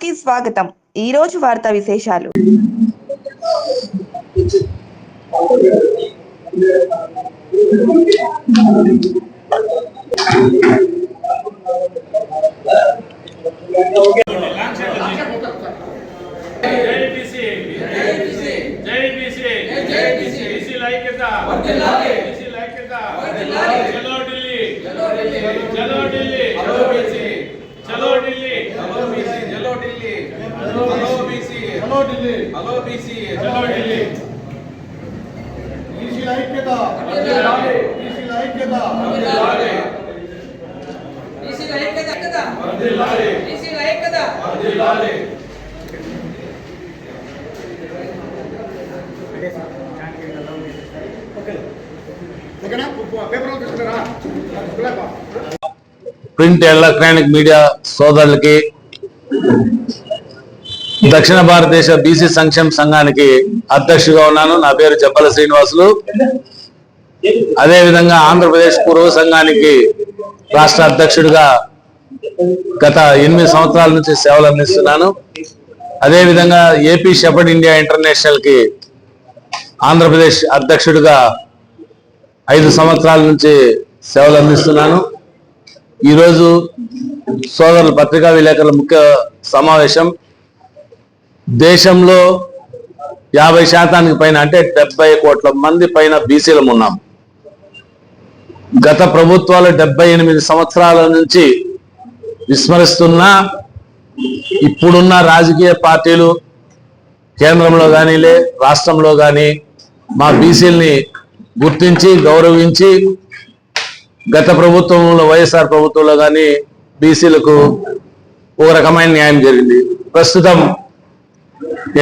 కి స్వాగతం ఈ రోజు వార్తా విశేషాలు జై బీసీ జై బీసీ జై ఐక్యత ఐక్యత చలో ఢిల్లీ చలో ఢిల్లీ చలో ఢిల్లీ హలో ఢిల్లీ హలో బీసీ హలో ఢిల్లీ హలో బీసీ చలో ఢిల్లీ బీసీల ఐక్యత బీసీల ఐక్యత బీసీల ఐక్యత ఐక్యత బీసీల ఐక్యత ఓకేనా? పేపర్ తీసుకున్నారా గులాబా ప్రింట్ ఎలక్ట్రానిక్ మీడియా సోదరులకి దక్షిణ భారతదేశ బీసీ సంక్షేమ సంఘానికి అధ్యక్షుడిగా ఉన్నాను. నా పేరు జబ్బల శ్రీనివాసులు. అదేవిధంగా ఆంధ్రప్రదేశ్ పూర్వ సంఘానికి రాష్ట్ర అధ్యక్షుడిగా గత ఎనిమిది సంవత్సరాల నుంచి సేవలు అందిస్తున్నాను. అదేవిధంగా ఏపీ షెఫర్డ్ ఇండియా ఇంటర్నేషనల్కి ఆంధ్రప్రదేశ్ అధ్యక్షుడిగా ఐదు సంవత్సరాల నుంచి సేవలు అందిస్తున్నాను. ఈరోజు సోదరుల పత్రికా విలేకరుల ముఖ్య సమావేశం దేశంలో యాభై శాతానికి పైన అంటే డెబ్బై కోట్ల మంది పైన బీసీలం ఉన్నాం. గత ప్రభుత్వాలు డెబ్బై ఎనిమిది సంవత్సరాల నుంచి విస్మరిస్తున్నా ఇప్పుడున్న రాజకీయ పార్టీలు కేంద్రంలో కానీ లే రాష్ట్రంలో కానీ మా బీసీలని గుర్తించి గౌరవించి గత ప్రభుత్వంలో వైఎస్ఆర్ ప్రభుత్వంలో కానీ బీసీలకు ఓ రకమైన న్యాయం జరిగింది. ప్రస్తుతం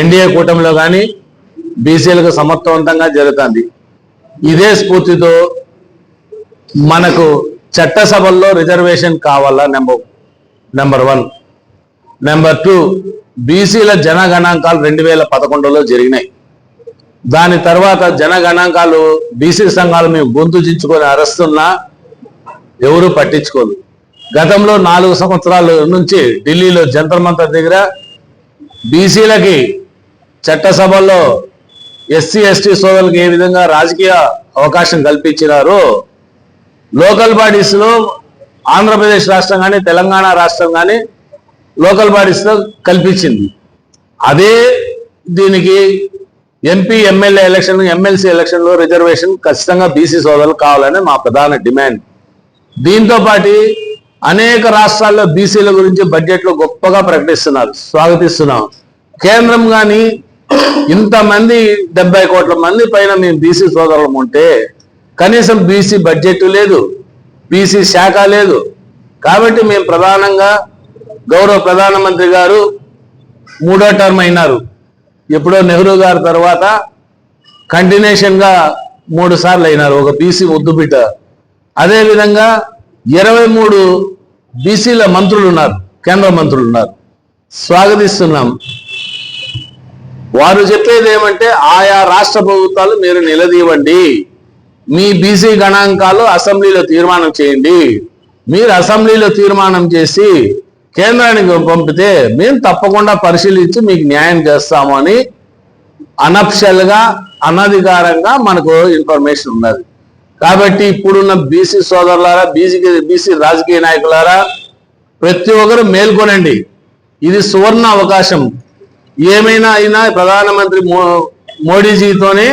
ఎన్డీఏ కూటమిలో కానీ బీసీలకు సమర్థవంతంగా జరుగుతుంది. ఇదే స్ఫూర్తితో మనకు చట్టసభల్లో రిజర్వేషన్ కావాలా number number one. Number two బీసీల జనగణాంకాలు రెండు వేల పదకొండులో జరిగినాయి. దాని తర్వాత జనగణాంకాలు బీసీ సంఘాలు మేము గొంతు చించుకొని అరస్తున్నా ఎవరు పట్టించుకోదు గతంలో నాలుగు సంవత్సరాల నుంచి ఢిల్లీలో జంతర్ మంతర్ దగ్గర బీసీలకి చట్టసభల్లో ఎస్సీ ఎస్టీ సోదరులకు ఏ విధంగా రాజకీయ అవకాశం కల్పించినారో లోకల్ బాడీస్లో ఆంధ్రప్రదేశ్ రాష్ట్రం కానీ తెలంగాణ రాష్ట్రం కానీ లోకల్ బాడీస్లో కల్పించింది. అదే దీనికి ఎంపీ ఎమ్మెల్యే ఎలక్షన్ ఎమ్మెల్సీ ఎలక్షన్లో రిజర్వేషన్ ఖచ్చితంగా బీసీ సోదరులు కావాలని మా ప్రధాన డిమాండ్. దీంతో పాటు అనేక రాష్ట్రాల్లో బీసీల గురించి బడ్జెట్లో గొప్పగా ప్రకటిస్తున్నారు. స్వాగతిస్తున్నాం. కేంద్రం కానీ ఇంతమంది డెబ్బై కోట్ల మంది పైన మేము బీసీ సోదరులం ఉంటే కనీసం బీసీ బడ్జెట్ లేదు బీసీ శాఖ లేదు. కాబట్టి మేము ప్రధానంగా గౌరవ ప్రధానమంత్రి గారు మూడో టర్మ్ అయినారు. ఎప్పుడో నెహ్రూ గారి తర్వాత కంటిన్యూషన్గా మూడు సార్లు అయినారు ఒక బీసీ ముద్దుబిడ్డ అదేవిధంగా ఇరవై మూడు బీసీల మంత్రులు ఉన్నారు కేంద్ర మంత్రులు ఉన్నారు. స్వాగతిస్తున్నాం. వారు చెప్పేది ఏమంటే ఆయా రాష్ట్ర ప్రభుత్వాలు మీరు నిలదీవండి. మీ బీసీ గణాంకాలు అసెంబ్లీలో తీర్మానం చేయండి. మీరు అసెంబ్లీలో తీర్మానం చేసి కేంద్రానికి పంపితే మేము తప్పకుండా పరిశీలించి మీకు న్యాయం చేస్తాము అని అనఫిషియల్ అనధికారంగా మనకు ఇన్ఫర్మేషన్ ఉన్నది. కాబట్టి ఇప్పుడున్న బీసీ సోదరులారా బీసీ బీసీ రాజకీయ నాయకులారా ప్రతి ఒక్కరు మేల్కొనండి. ఇది సువర్ణ అవకాశం. ఏమైనా అయినా ప్రధానమంత్రి మో మోడీజీతోనే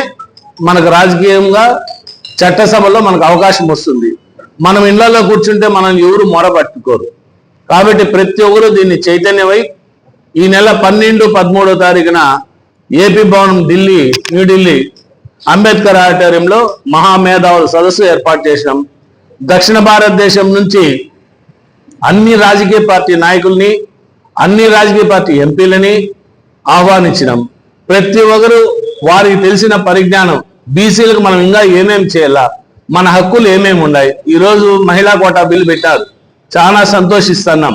మనకు రాజకీయంగా చట్టసభలో మనకు అవకాశం వస్తుంది. మనం ఇళ్ళలో కూర్చుంటే మనం ఎవరు మొరపట్టుకోరు కాబట్టి ప్రతి ఒక్కరు దీన్ని చైతన్యమై ఈ నెల పన్నెండు పదమూడో తారీఖున ఏపీ భవనం ఢిల్లీ న్యూఢిల్లీ అంబేద్కర్ ఆడిటోరియంలో మహామేధావుల సదస్సు ఏర్పాటు చేసినాం దక్షిణ భారతదేశం నుంచి అన్ని రాజకీయ పార్టీ నాయకుల్ని అన్ని రాజకీయ పార్టీ ఎంపీలని ఆహ్వానించినాం. ప్రతి ఒక్కరు వారికి తెలిసిన పరిజ్ఞానం బీసీలకు మనం ఇంకా ఏమేమి చేయాలా మన హక్కులు ఏమేమి ఉన్నాయి ఈరోజు మహిళా కోటా బిల్లు పెట్టారు. చాలా సంతోషిస్తున్నాం.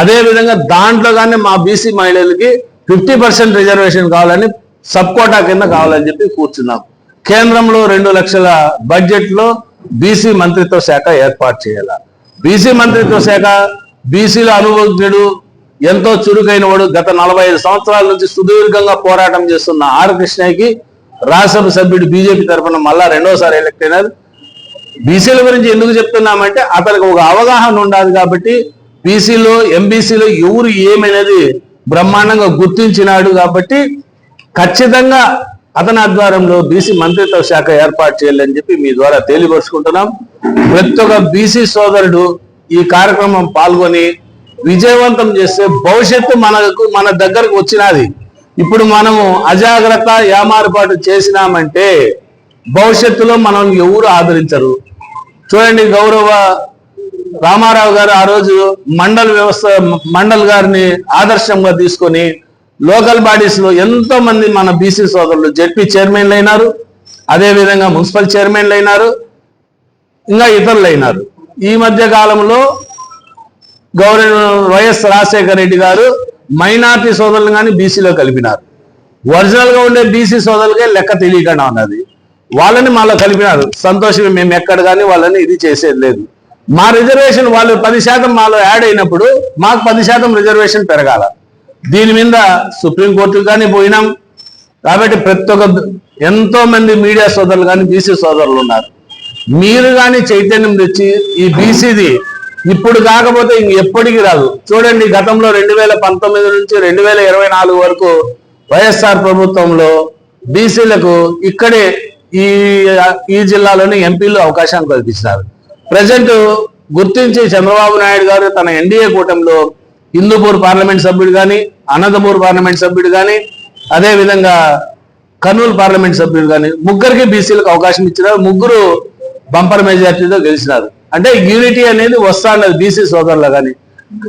అదే విధంగా దాంట్లో కానీ మా బీసీ మహిళలకి ఫిఫ్టీ పర్సెంట్ రిజర్వేషన్ కావాలని సబ్ కోటా కింద కావాలని చెప్పి కూర్చున్నాం. కేంద్రంలో రెండు లక్షల బడ్జెట్లో బీసీ మంత్రిత్వ శాఖ ఏర్పాటు చేయాల. బీసీ మంత్రిత్వ శాఖ బీసీల అనుభవజ్ఞుడు ఎంతో చురుకైన వాడు గత నలభై ఐదు సంవత్సరాల నుంచి సుదీర్ఘంగా పోరాటం చేస్తున్న ఆర్ కృష్ణయ్యకి రాజ్యసభ సభ్యుడు బీజేపీ తరఫున మళ్ళా రెండోసారి ఎలక్ట్ అయినారు. బీసీల గురించి ఎందుకు చెప్తున్నామంటే అతనికి ఒక అవగాహన ఉండాలి కాబట్టి బీసీలో ఎంబీసీలో ఎవరు ఏమనేది బ్రహ్మాండంగా గుర్తించినాడు కాబట్టి ఖచ్చితంగా అతని ఆధ్వర్యంలో బీసీ మంత్రిత్వ శాఖ ఏర్పాటు చేయాలని చెప్పి మీ ద్వారా తెలియపరుచుకుంటున్నాం ప్రతి ఒక్క బీసీ సోదరుడు ఈ కార్యక్రమం పాల్గొని విజయవంతం చేస్తే భవిష్యత్తు మనకు మన దగ్గరకు వచ్చినది. ఇప్పుడు మనము అజాగ్రత్త ఏమారుపాటు చేసినామంటే భవిష్యత్తులో మనం ఎవరు ఆదరించరు. చూడండి గౌరవ రామారావు గారు ఆ రోజు మండల్ వ్యవస్థ మండల్ గారిని ఆదర్శంగా తీసుకొని లోకల్ బాడీస్లో ఎంతో మంది మన బీసీ సోదరులు జెడ్పీ చైర్మన్లు అయినారు అదేవిధంగా మున్సిపల్ చైర్మన్లు అయినారు ఇంకా ఇతరులు అయినారు. ఈ మధ్య కాలంలో గౌరవ వైఎస్ రాజశేఖర రెడ్డి గారు మైనార్టీ సోదరులు కానీ బీసీలో కలిపినారు. ఒరిజినల్గా ఉండే బీసీ సోదరులకే లెక్క తెలియకుండా ఉన్నది. వాళ్ళని మాలో కలిపినారు. సంతోషమే మేము ఎక్కడ కానీ వాళ్ళని ఇది చేసేది లేదు. మా రిజర్వేషన్ వాళ్ళు పది శాతం మాలో యాడ్ అయినప్పుడు మాకు పది శాతం రిజర్వేషన్ పెరగాల. దీని మీద సుప్రీంకోర్టుకు కానీ పోయినాం. కాబట్టి ప్రతి ఒక్క ఎంతో మంది మీడియా సోదరులు కానీ బీసీ సోదరులు ఉన్నారు. మీరు కానీ చైతన్యం తెచ్చి ఈ బీసీది ఇప్పుడు కాకపోతే ఇంక ఎప్పటికి రాదు. చూడండి గతంలో రెండు వేల పంతొమ్మిది నుంచి రెండు వేల ఇరవై నాలుగు వరకు వైఎస్ఆర్ ప్రభుత్వంలో బీసీలకు ఇక్కడే ఈ ఈ జిల్లాలోని ఎంపీలు అవకాశాన్ని కల్పించినారు ప్రజెంట్ గుర్తించి చంద్రబాబు నాయుడు గారు తన ఎన్డీఏ కూటమిలో హిందూపూర్ పార్లమెంట్ సభ్యుడు కానీ అనంతపూర్ పార్లమెంట్ సభ్యుడు కానీ అదేవిధంగా కర్నూలు పార్లమెంట్ సభ్యుడు కానీ ముగ్గురికి బీసీలకు అవకాశం ఇచ్చినారు. ముగ్గురు బంపర్ మెజార్టీతో గెలిచినారు. అంటే యూనిటీ అనేది వస్తా బీసీ సోదరులు కానీ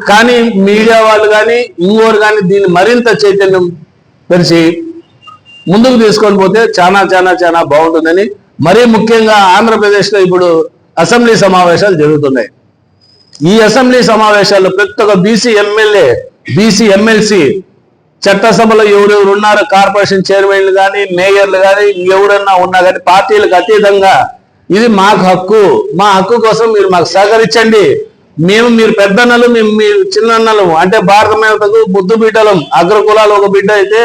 కానీ మీడియా వాళ్ళు కానీ ఇంకోరు కానీ దీన్ని మరింత చైతన్యం పెరిచి ముందుకు తీసుకొని పోతే చాలా చాలా చాలా బాగుంటుందని. మరీ ముఖ్యంగా ఆంధ్రప్రదేశ్లో ఇప్పుడు అసెంబ్లీ సమావేశాలు జరుగుతున్నాయి. ఈ అసెంబ్లీ సమావేశాల్లో ప్రతి ఒక్క బీసీ ఎమ్మెల్యే బీసీ ఎమ్మెల్సీ చట్టసభలో ఎవరెవరు ఉన్నారు కార్పొరేషన్ చైర్మన్లు కానీ మేయర్లు కానీ ఎవరన్నా ఉన్నా కానీ పార్టీలకు అతీతంగా ఇది మాకు హక్కు. మా హక్కు కోసం మీరు మాకు సహకరించండి. మేము మీరు పెద్దన్నలు మేము మీ చిన్న అన్నలు అంటే భారత మేతకు బుద్ధు బిడ్డలం. అగ్ర కులాలు ఒక బిడ్డ అయితే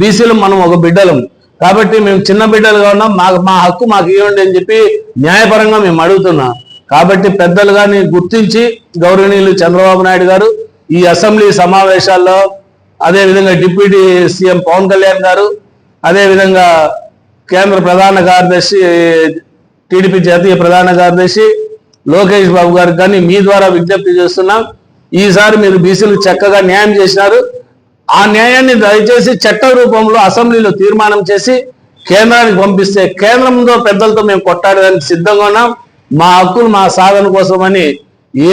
బీసీలు మనం ఒక బిడ్డలం. కాబట్టి మేము చిన్న బిడ్డలుగా ఉన్నాం. మాకు మా హక్కు మాకు ఇవ్వండి అని చెప్పి న్యాయపరంగా మేము అడుగుతున్నాం. కాబట్టి పెద్దలు కానీ గుర్తించి గౌరవనీయులు చంద్రబాబు నాయుడు గారు ఈ అసెంబ్లీ సమావేశాల్లో అదేవిధంగా డిప్యూటీ సీఎం పవన్ కళ్యాణ్ గారు అదేవిధంగా కేంద్ర ప్రధాన కార్యదర్శి టీడీపీ జాతీయ ప్రధాన కార్యదర్శి లోకేష్ బాబు గారికి కానీ మీ ద్వారా విజ్ఞప్తి చేస్తున్నాం. ఈసారి మీరు బీసీలు చక్కగా న్యాయం చేసినారు. ఆ న్యాయాన్ని దయచేసి చట్ట రూపంలో అసెంబ్లీలో తీర్మానం చేసి కేంద్రానికి పంపిస్తే కేంద్రంలో పెద్దలతో మేము కొట్టాడడానికి సిద్ధంగా ఉన్నాం. మా హక్కులు మా సాధన కోసమని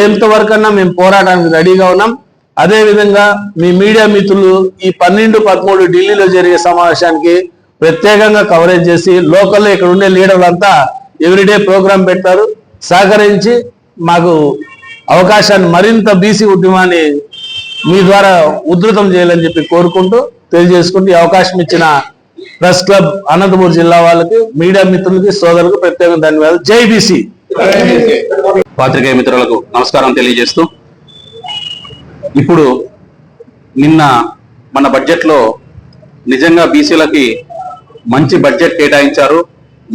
ఎంతవరకన్నా మేము పోరాటానికి రెడీగా ఉన్నాం. అదేవిధంగా మీ మీడియా మిత్రులు ఈ పన్నెండు పదమూడు ఢిల్లీలో జరిగే సమావేశానికి ప్రత్యేకంగా కవరేజ్ చేసి లోకల్లో ఇక్కడ ఉండే లీడర్లంతా ఎవ్రీడే ప్రోగ్రాం పెట్టారు సహకరించి మాకు అవకాశాన్ని మరింత బీసీ ఉద్యమాన్ని మీ ద్వారా ఉధృతం చేయాలని చెప్పి కోరుకుంటూ తెలియజేసుకుంటూ ఈ అవకాశం ఇచ్చిన ప్రెస్ క్లబ్ అనంతపూర్ జిల్లా వాళ్ళకి మీడియా మిత్రులకి సోదరులకు ప్రత్యేకంగా ధన్యవాదాలు. జై బీసీ పాత్రికేయ మిత్రులకు నమస్కారం తెలియజేస్తూ ఇప్పుడు నిన్న మన బడ్జెట్లో నిజంగా బీసీలకి మంచి బడ్జెట్ కేటాయించారు.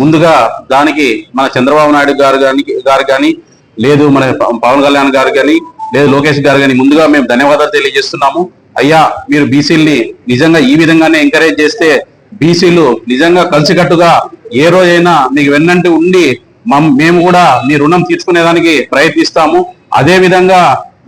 ముందుగా దానికి మన చంద్రబాబు నాయుడు గారు కానీ గారు కానీ లేదు మన పవన్ కళ్యాణ్ గారు కానీ లేదు లోకేష్ గారు కానీ ముందుగా మేము ధన్యవాదాలు తెలియజేస్తున్నాము. అయ్యా మీరు బీసీల్ని నిజంగా ఈ విధంగానే ఎంకరేజ్ చేస్తే బీసీలు నిజంగా కలిసికట్టుగా ఏ రోజైనా మీకు వెన్నంటి ఉండి మేము కూడా మీ రుణం తీర్చుకునేదానికి ప్రయత్నిస్తాము. అదే విధంగా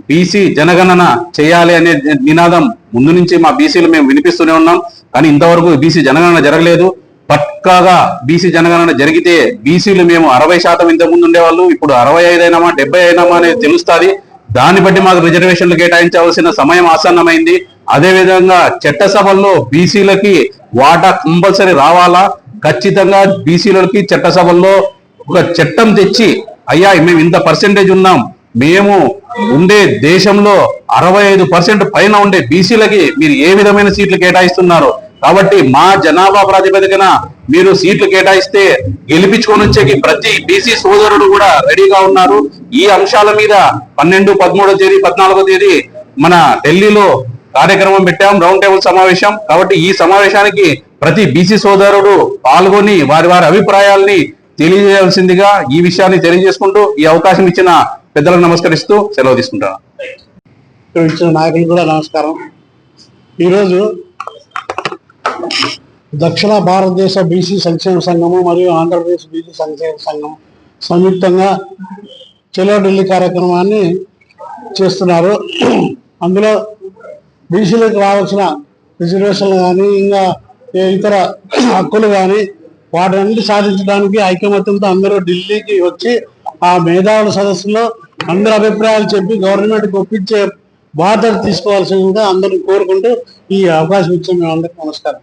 బీసీ జనగణన చేయాలి అనే నినాదం ముందు నుంచి మా బీసీలు మేము వినిపిస్తూనే ఉన్నాం. కానీ ఇంతవరకు బీసీ జనగణన జరగలేదు. పక్కాగా బీసీ జనగణన జరిగితే బీసీలు మేము అరవై శాతం ఇంతకు ముందు ఉండేవాళ్ళు ఇప్పుడు అరవై ఐదు అయినామా డెబ్బై అయినామా అనేది తెలుస్తుంది. దాన్ని బట్టి మాకు రిజర్వేషన్లు కేటాయించవలసిన సమయం ఆసన్నమైంది. అదేవిధంగా చట్టసభల్లో బీసీలకి వాటా కంపల్సరీ రావాలా? ఖచ్చితంగా బీసీలకి చట్టసభల్లో ఒక చట్టం తెచ్చి అయ్యా మేము ఇంత పర్సెంటేజ్ ఉన్నాం. మేము ఉండే దేశంలో అరవై ఐదు పర్సెంట్ పైన ఉండే బీసీలకి మీరు ఏ విధమైన సీట్లు కేటాయిస్తున్నారు కాబట్టి మా జనాభా ప్రాతిపదికన మీరు సీట్లు కేటాయిస్తే గెలిపించుకొని వచ్చేకి ప్రతి బీసీ సోదరుడు కూడా రెడీగా ఉన్నారు. ఈ అంశాల మీద పన్నెండు పదమూడో తేదీ పద్నాలుగో తేదీ మన ఢిల్లీలో కార్యక్రమం పెట్టాం రౌండ్ టేబుల్ సమావేశం. కాబట్టి ఈ సమావేశానికి ప్రతి బీసీ సోదరుడు పాల్గొని వారి వారి అభిప్రాయాల్ని తెలియజేయాల్సిందిగా ఈ విషయాన్ని తెలియజేసుకుంటూ ఈ అవకాశం ఇచ్చిన పెద్దలకు నమస్కరిస్తూ సెలవు తీసుకుంటాను ఇక్కడ ఇచ్చిన నాయకులు కూడా నమస్కారం. ఈరోజు దక్షిణ భారతదేశ బీసీ సంక్షేమ సంఘము మరియు ఆంధ్రప్రదేశ్ బీసీ సంక్షేమ సంఘం సంయుక్తంగా చెలో ఢిల్లీ కార్యక్రమాన్ని చేస్తున్నారు. అందులో బీసీలకు రావాల్సిన రిజర్వేషన్లు కానీ ఇంకా ఇతర హక్కులు కానీ వాటన్నిటి సాధించడానికి ఐకమత్యంతో అందరూ ఢిల్లీకి వచ్చి ఆ మేధావుల సదస్సులో అందరి అభిప్రాయాలు చెప్పి గవర్నమెంట్కి ఒప్పించే బాధ్యత తీసుకోవాల్సిందిగా అందరిని కోరుకుంటూ ఈ అవకాశం ఇచ్చిన అందరికీ నమస్కారం.